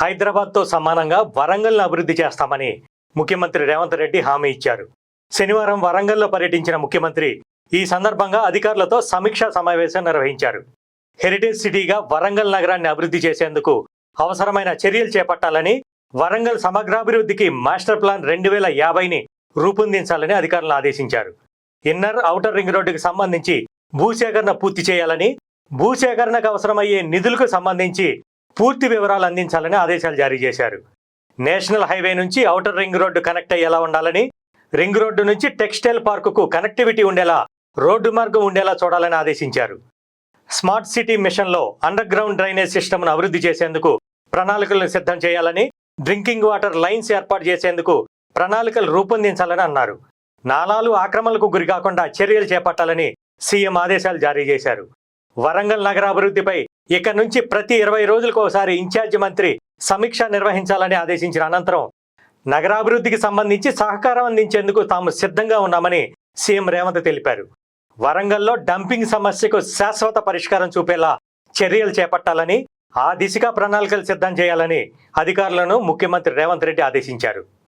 హైదరాబాద్తో సమానంగా వరంగల్ను అభివృద్ధి చేస్తామని ముఖ్యమంత్రి రేవంత్ రెడ్డి హామీ ఇచ్చారు. శనివారం వరంగల్లో పర్యటించిన ముఖ్యమంత్రి ఈ సందర్భంగా అధికారులతో సమీక్షా సమావేశం నిర్వహించారు. హెరిటేజ్ సిటీగా వరంగల్ నగరాన్ని అభివృద్ధి చేసేందుకు అవసరమైన చర్యలు చేపట్టాలని వరంగల్ సమగ్రాభివృద్ధికి మాస్టర్ ప్లాన్ రెండు వేల యాభైని రూపొందించాలని అధికారులను ఆదేశించారు. ఇన్నర్ ఔటర్ రింగ్ రోడ్డుకు సంబంధించి భూసేకరణ పూర్తి చేయాలని భూసేకరణకు అవసరమయ్యే నిధులకు సంబంధించి పూర్తి వివరాలు అందించాలని ఆదేశాలు జారీ చేశారు. నేషనల్ హైవే నుంచి ఔటర్ రింగ్ రోడ్డు కనెక్ట్ అయ్యేలా ఉండాలని రింగ్ రోడ్డు నుంచి టెక్స్టైల్ పార్కుకు కనెక్టివిటీ ఉండేలా రోడ్డు మార్గం ఉండేలా చూడాలని ఆదేశించారు. స్మార్ట్ సిటీ మిషన్లో అండర్ గ్రౌండ్ డ్రైనేజ్ సిస్టమ్ను అభివృద్ధి చేసేందుకు ప్రణాళికలను సిద్ధం చేయాలని డ్రింకింగ్ వాటర్ లైన్స్ ఏర్పాటు చేసేందుకు ప్రణాళికలు రూపొందించాలని అన్నారు. నాలాలు ఆక్రమణలకు గురికాకుండా చర్యలు చేపట్టాలని సీఎం ఆదేశాలు జారీ చేశారు. వరంగల్ నగరాభివృద్ధిపై ఇక నుంచి ప్రతి ఇరవై రోజులకు ఒకసారి ఇన్ఛార్జి మంత్రి సమీక్ష నిర్వహించాలని ఆదేశించిన అనంతరం నగరాభివృద్ధికి సంబంధించి సహకారం అందించేందుకు తాము సిద్ధంగా ఉన్నామని సీఎం రేవంత్ తెలిపారు. వరంగల్లో డంపింగ్ సమస్యకు శాశ్వత పరిష్కారం చూపేలా చర్యలు చేపట్టాలని ఆ దిశగా ప్రణాళికలు సిద్ధం చేయాలని అధికారులను ముఖ్యమంత్రి రేవంత్ రెడ్డి ఆదేశించారు.